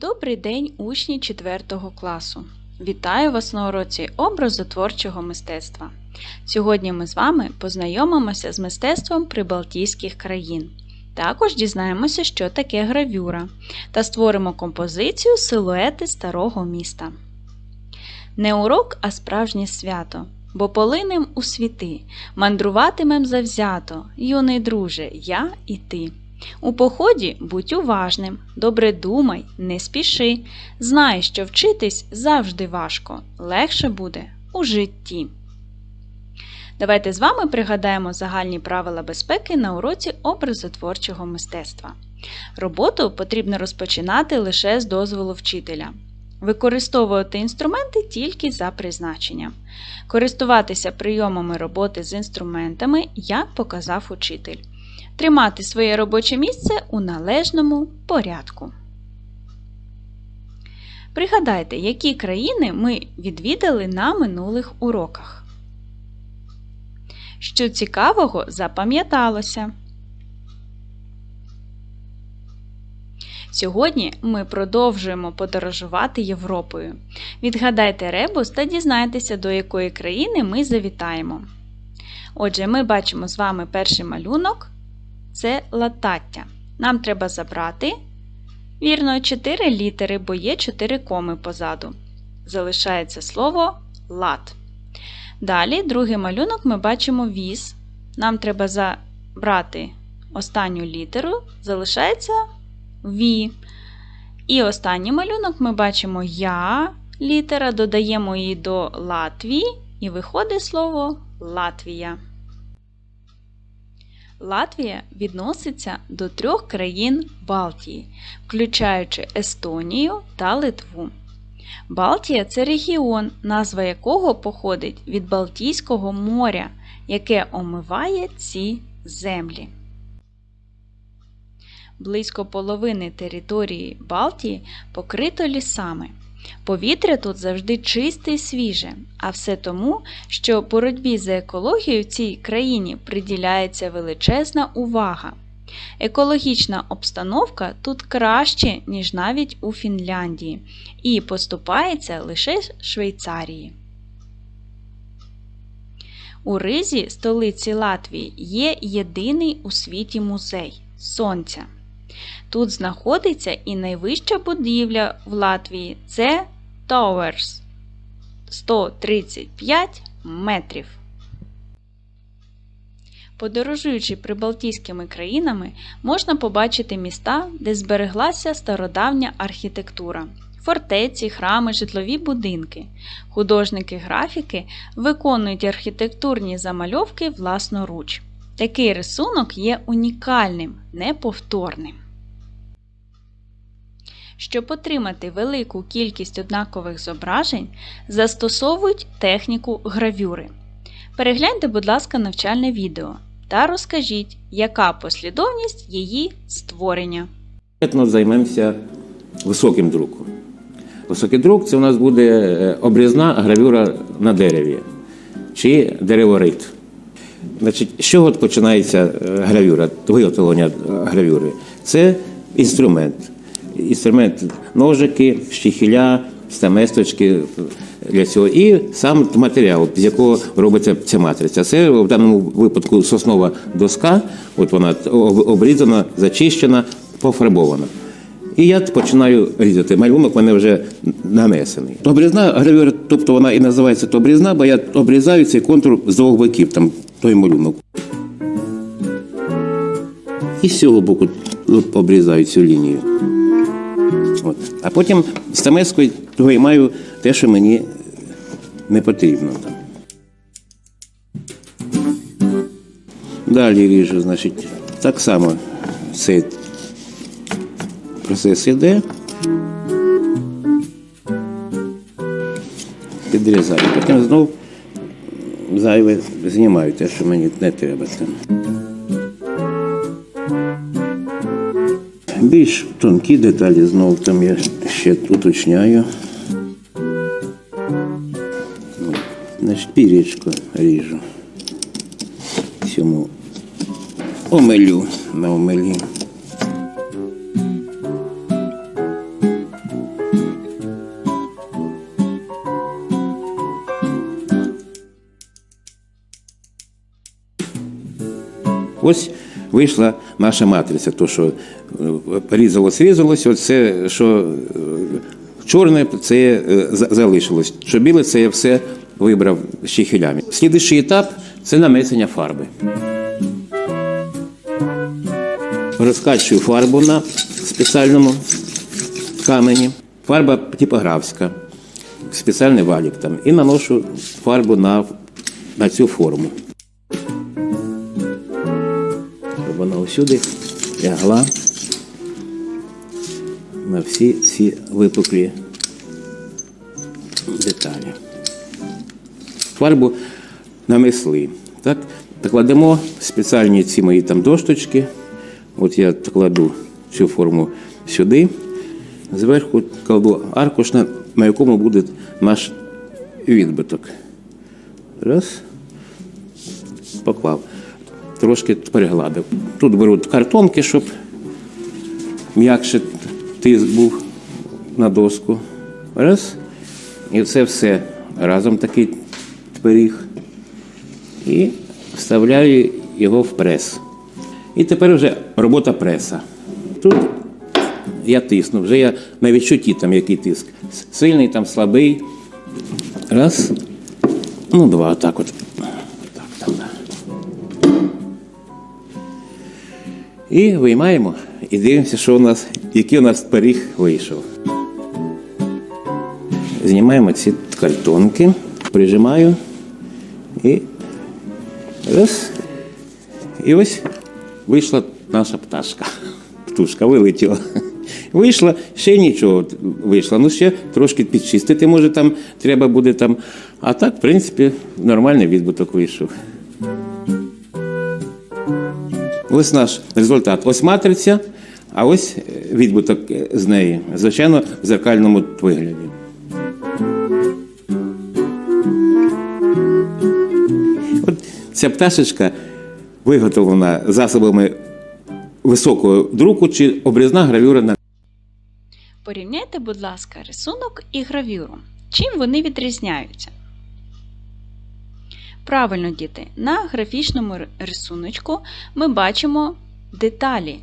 Добрий день, учні 4 класу! Вітаю вас на уроці образотворчого мистецтва. Сьогодні ми з вами познайомимося з мистецтвом прибалтійських країн. Також дізнаємося, що таке гравюра, та створимо композицію силуети старого міста. Не урок, а справжнє свято, бо полинем у світи, мандруватимем завзято, юний друже, я і ти. У поході будь уважним, добре думай, не спіши. Знай, що вчитись завжди важко, легше буде у житті. Давайте з вами пригадаємо загальні правила безпеки на уроці образотворчого мистецтва. Роботу потрібно розпочинати лише з дозволу вчителя. Використовувати інструменти тільки за призначенням. Користуватися прийомами роботи з інструментами, як показав учитель тримати своє робоче місце у належному порядку. Пригадайте, які країни ми відвідали на минулих уроках. Що цікавого запам'яталося. Сьогодні ми продовжуємо подорожувати Європою. Відгадайте ребус та дізнайтеся, до якої країни ми завітаємо. Отже, ми бачимо з вами перший малюнок це латаття. Нам треба забрати вірно 4 літери, бо є 4 коми позаду. Залишається слово лат. Далі, другий малюнок, ми бачимо віз. Нам треба забрати останню літеру, залишається ві. І останній малюнок ми бачимо я літера, додаємо її до Латвії, і виходить слово Латвія. Латвія відноситься до трьох країн Балтії, включаючи Естонію та Литву. Балтія це регіон, назва якого походить від Балтійського моря, яке омиває ці землі. Близько половини території Балтії покрито лісами. Повітря тут завжди чисте і свіже, а все тому, що боротьбі за екологію в цій країні приділяється величезна увага. Екологічна обстановка тут краще, ніж навіть у Фінляндії, і поступається лише Швейцарії. У Ризі, столиці Латвії, є єдиний у світі музей Сонця. Тут знаходиться і найвища будівля в Латвії це Towers 135 метрів. Подорожуючи прибалтійськими країнами, можна побачити міста, де збереглася стародавня архітектура, фортеці, храми, житлові будинки. Художники-графіки виконують архітектурні замальовки власноруч. Такий рисунок є унікальним, неповторним. Щоб отримати велику кількість однакових зображень, застосовують техніку гравюри. Перегляньте, будь ласка, навчальне відео та розкажіть, яка послідовність її створення. Ми займемося високим друком. Високий друк це у нас буде е, обрізна гравюра на дереві чи дереворит. Значить, з чого починається е, гравюра, виготовлення е, гравюри? Це інструмент. Інструмент ножики, щихіля, стаместочки для цього. І сам матеріал, з якого робиться ця матриця. Це в даному випадку соснова доска, от вона обрізана, зачищена, пофарбована. І я починаю різати. Малюнок мене вже нанесений. Обрізна гравюра, тобто вона і називається обрізна, бо я обрізаю цей контур з двох боків, там той малюнок. І з цього боку обрізаю цю лінію. От. А потім стамескою виймаю те, що мені не потрібно. Далі ріжу, значить, так само цей процес іде. Підрізаю. Потім знов зайве знімаю те, що мені не треба. Більш тонкі деталі знову там я ще уточняю. Значить, пірічку ріжу. Цьому омелю на омелі. Ось вийшла наша матриця. То, що е, порізалось, різалось, оце, що е, чорне, це е, залишилось. Що біле, це я все вибрав щихелями. Слідуючий етап це нанесення фарби. Розкачую фарбу на спеціальному камені. Фарба типографська, спеціальний валік там. І наношу фарбу на, на цю форму. Щоб лягла на всі ці випуклі деталі. Фарбу нанесли. Так? Кладемо спеціальні ці мої там досточки. От я кладу цю форму сюди. Зверху кладу аркуш, на якому буде наш відбиток. Раз. Поклав. Трошки перегладив. Тут беруть картонки, щоб м'якше тиск був на доску. Раз. І це все разом такий пиріг. І вставляю його в прес. І тепер вже робота преса. Тут я тисну, вже я на відчутті там який тиск. Сильний, там слабий. Раз. Ну, два, так от. І виймаємо і дивимося, що у нас, який у нас пиріг вийшов. Знімаємо ці картонки, прижимаю і раз. І ось вийшла наша пташка. Птушка вилетіла. Вийшла, ще нічого вийшло. Ну, ще трошки підчистити, може, там треба буде там. А так, в принципі, нормальний відбуток вийшов. Ось наш результат. Ось матриця, а ось е, відбуток е, з неї. Звичайно, в зеркальному вигляді. От ця пташечка виготовлена засобами високого друку чи обрізна гравюра на Порівняйте, будь ласка, рисунок і гравюру. Чим вони відрізняються? Правильно, діти, на графічному рисуночку ми бачимо деталі,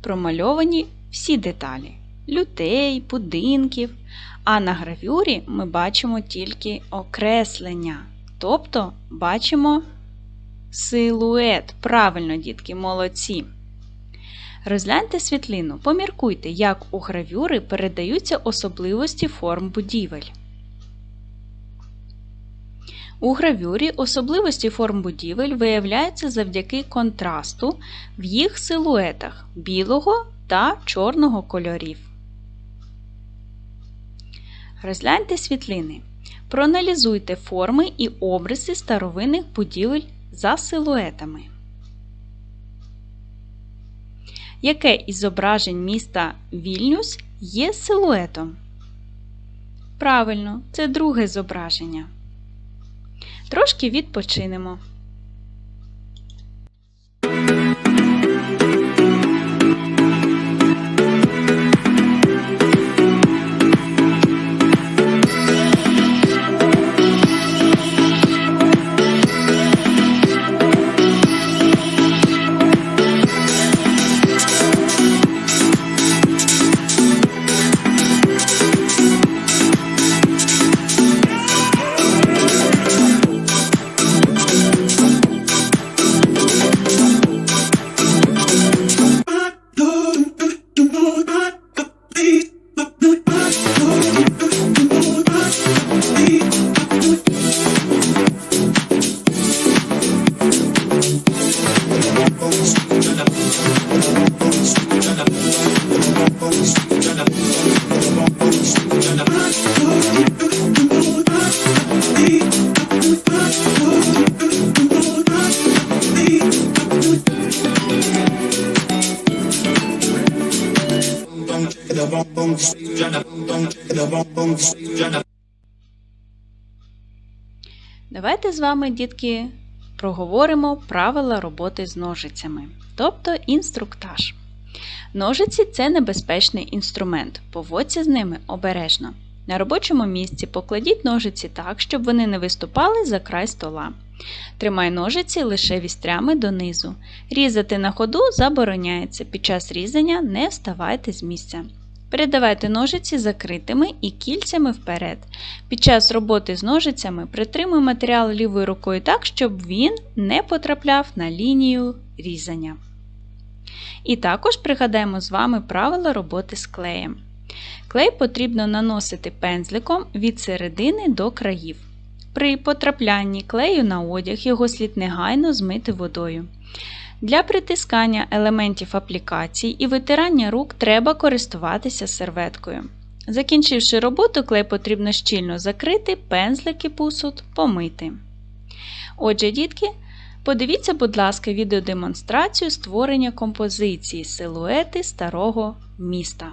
промальовані всі деталі людей, будинків. А на гравюрі ми бачимо тільки окреслення, тобто бачимо силует. Правильно, дітки, молодці. Розгляньте світлину, поміркуйте, як у гравюри передаються особливості форм будівель. У гравюрі особливості форм будівель виявляються завдяки контрасту в їх силуетах білого та чорного кольорів. Розгляньте світлини. Проаналізуйте форми і обриси старовинних будівель за силуетами. Яке із зображень міста Вільнюс є силуетом? Правильно, це друге зображення. Трошки відпочинемо. Давайте з вами, дітки, проговоримо правила роботи з ножицями, тобто інструктаж. Ножиці це небезпечний інструмент. Поводьте з ними обережно. На робочому місці покладіть ножиці так, щоб вони не виступали за край стола. Тримай ножиці лише вістрями донизу. Різати на ходу забороняється. Під час різання не вставайте з місця. Передавайте ножиці закритими і кільцями вперед. Під час роботи з ножицями притримуй матеріал лівою рукою так, щоб він не потрапляв на лінію різання. І також пригадаємо з вами правила роботи з клеєм. Клей потрібно наносити пензликом від середини до країв. При потраплянні клею на одяг його слід негайно змити водою. Для притискання елементів аплікацій і витирання рук треба користуватися серветкою. Закінчивши роботу, клей потрібно щільно закрити, пензлики посуд помити. Отже, дітки, подивіться, будь ласка, відеодемонстрацію створення композиції силуети старого міста.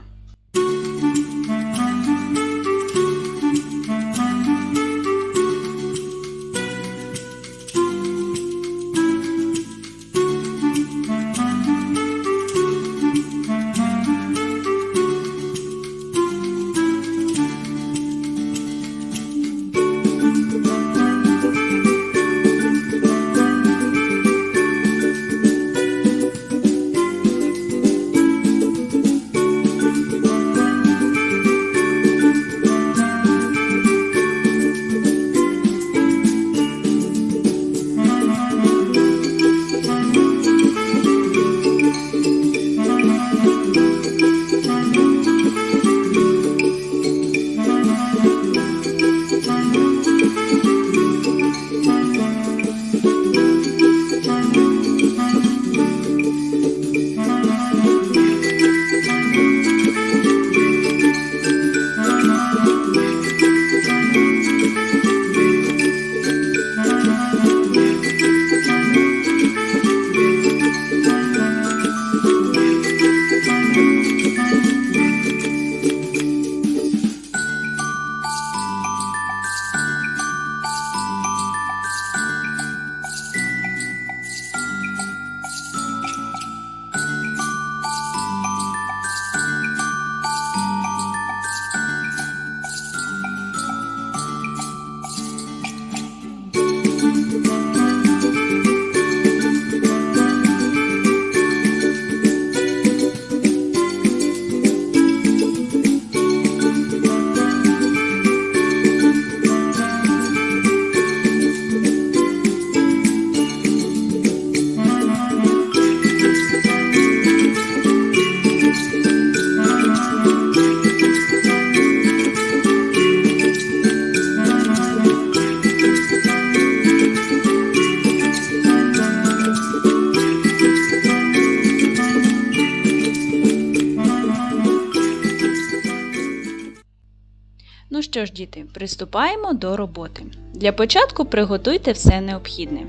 Що ж, діти, приступаємо до роботи. Для початку приготуйте все необхідне.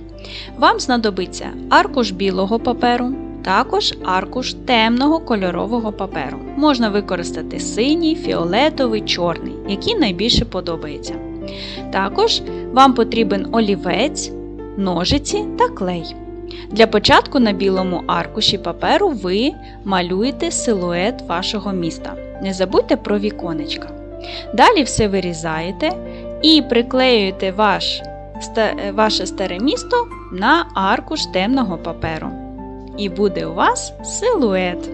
Вам знадобиться аркуш білого паперу, також аркуш темного кольорового паперу. Можна використати синій, фіолетовий, чорний, який найбільше подобається. Також вам потрібен олівець, ножиці та клей. Для початку на білому аркуші паперу ви малюєте силует вашого міста. Не забудьте про віконечка. Далі все вирізаєте і приклеюєте ваш, ваше старе місто на аркуш темного паперу. І буде у вас силует.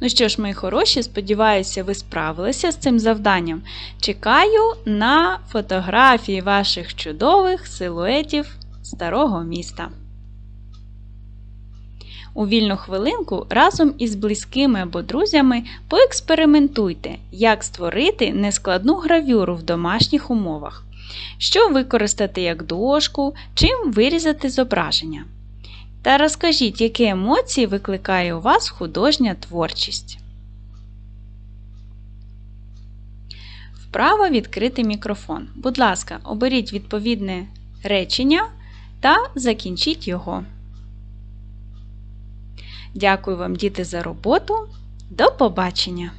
Ну що ж, мої хороші, сподіваюся, ви справилися з цим завданням. Чекаю на фотографії ваших чудових силуетів старого міста. У вільну хвилинку разом із близькими або друзями поекспериментуйте, як створити нескладну гравюру в домашніх умовах, що використати як дошку, чим вирізати зображення. Та розкажіть, які емоції викликає у вас художня творчість. Вправо відкрити мікрофон. Будь ласка, оберіть відповідне речення та закінчіть його. Дякую вам, діти, за роботу. До побачення!